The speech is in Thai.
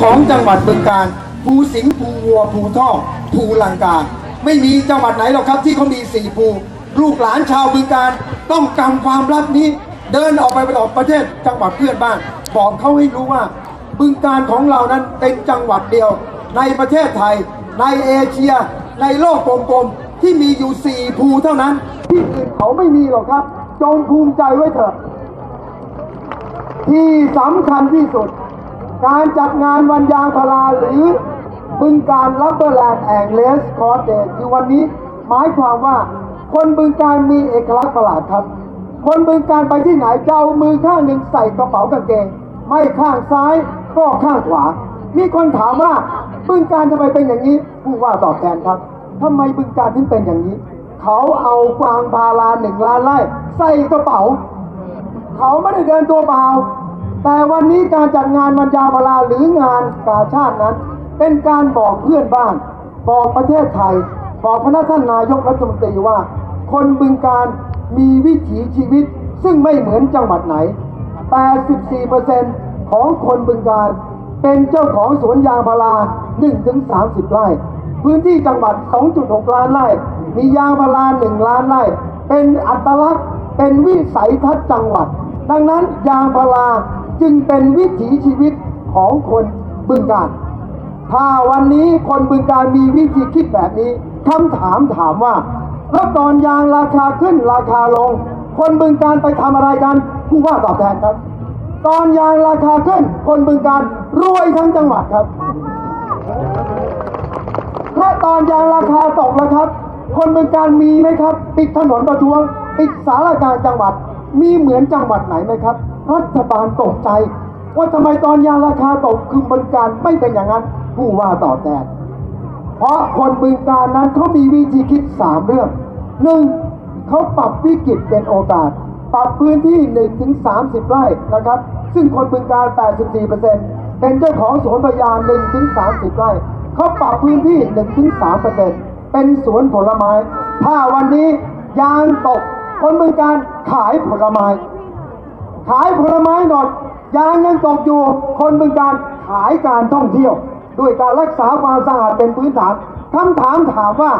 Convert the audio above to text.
ของจังหวัดบึงกาฬภูสิงห์ภูวัวภูท่อภูลังกา ไม่มีจังหวัดไหนหรอกครับที่เขามีสี่ภูลูกหลานชาวบึงกาฬต้องกำความลับนี้ เดินออกไปออกประเทศจังหวัดเพื่อนบ้านบอกเขาให้รู้ว่า บึงการของเรานั้นเป็นจังหวัดเดียว ในประเทศไทย ในเอเชีย ในโลกกลมๆที่มีอยู่สี่ภูเท่านั้น ที่อื่นเขาไม่มีหรอกครับ จงภูมิใจไว้เถอะ ที่สำคัญที่สุด การจัดงานวันยางพาราหรือบึงการรับเบอร์แลนด์แองเลสคอร์เดตคือวันนี้หมายความว่าคนบึงการมีเอกลักษณ์ประหลาดครับ คนบึงการไปที่ไหนจะเอามือข้างหนึ่งใส่กระเป๋ากางเกง ไม่ข้างซ้ายก็ข้างขวา มีคนถามว่าบึงการทำไมเป็นอย่างนี้ผู้ว่าตอบแทนครับทำไมบึงการถึงเป็นอย่างนี้ เขาเอากวางพาราหนึ่งล้านไร่ใส่กระเป๋า เขาไม่ได้เดินตัวเปล่า แต่วันนี้การจัดงานวันยาพาราหรืองานกาชาตินั้น เป็นการบอกเพื่อนบ้าน บอกประเทศไทย บอกพนักท่านนายกรัฐมนตรีว่า คนบึงการมีวิถีชีวิตซึ่งไม่เหมือนจังหวัดไหน 84%ของคนบึงการเป็นเจ้าของสวนยางพารา 1-30 ไร่ พื้นที่จังหวัด 2.6 ล้านไร่ มียางพารา 1 ล้านไร่ เป็นอัตลักษณ์ เป็นวิสัยทัศน์จังหวัด ดังนั้นยางพารา จึงเป็นวิถีชีวิตของคนบึงการ ถ้าวันนี้คนบึงการมีวิธีคิดแบบนี้คำถามถามว่าแล้วตอนยางราคาขึ้นราคาลง คนบึงการไปทำอะไรกันผู้ว่าตอบแทนครับ ตอนยางราคาขึ้น คนบึงการรวยทั้งจังหวัดครับและตอนยางราคาตกแล้วครับ คนเมืองการมีไหมครับ ปิดถนนประท้วงปิดสารกลารจังหวัด มีเหมือนจังหวัดไหนไหมครับ รัฐบาลตกใจ ว่าทำไมตอนยางราคาตกคือบึงการไม่เป็นอย่างนั้น ผู้ว่าตอบแทนเพราะคนบึงการนั้นเขามีวิธีคิดสามเรื่องหนึ่งเขาปรับวิกฤตเป็นโอกาส ปรับพื้นที่1ถึง30 ไร่นะครับ ซึ่งคนบึงการ 84%เป็นเจ้าของสวนพยาน1ถึง30 ไร่เขาปรับพื้นที่1ถึง3%เป็นสวนผลไม้ ถ้าวันนี้ยางตกคนบึงการขายผลไม้ ขายผลไม้หนดยางยังตกอยู่ คนบึงการขายการท่องเที่ยว ด้วยการรักษาความสะอาดเป็นพื้นฐานคำถามถามว่า